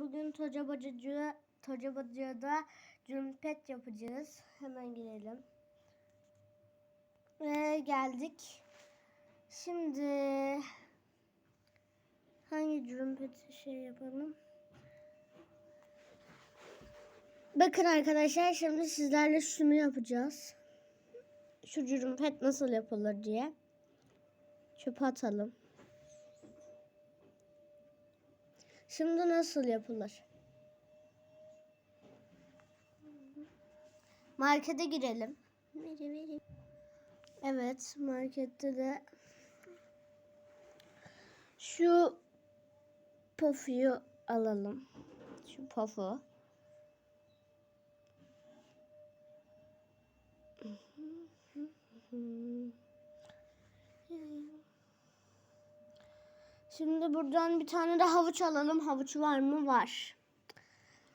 bugün Toca Bacıcı Toca Bacı'da cümpet yapacağız. Hemen girelim. Ve geldik. Şimdi hangi cümpet şey yapalım? Bakın arkadaşlar şimdi sizlerle şunu yapacağız. Şu cümpet nasıl yapılır diye. Çöpe atalım. Şimdi nasıl yapılır? Markete girelim. Evet, markette de şu pofuyu alalım. Şu pofu. Şimdi buradan bir tane de havuç alalım. Havuç var mı? Var.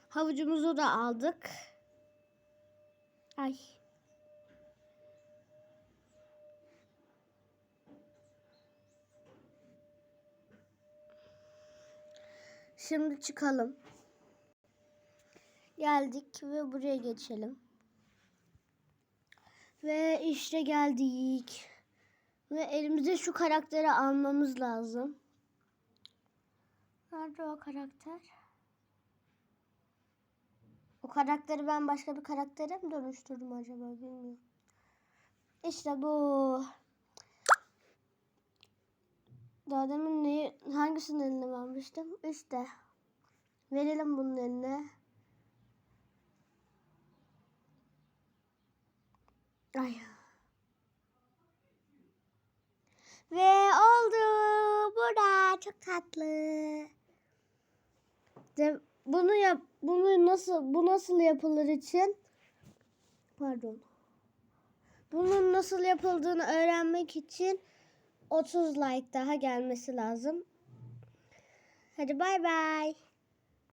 Havucumuzu da aldık. Ay. Şimdi çıkalım. Geldik ve buraya geçelim. Ve işte geldik. Ve elimize şu karakteri almamız lazım. Nerede o karakter? O karakteri ben başka bir karaktere mi dönüştürdüm acaba bilmiyorum. İşte bu. Daha demin neyi, hangisinin eline vermiştim? İşte. Verelim bunun eline. Ay. Ve oldu. Burada çok tatlı. De bunu yap bunu nasıl bu nasıl yapılır için pardon. Bunun nasıl yapıldığını öğrenmek için 30 like daha gelmesi lazım. Hadi bay bay.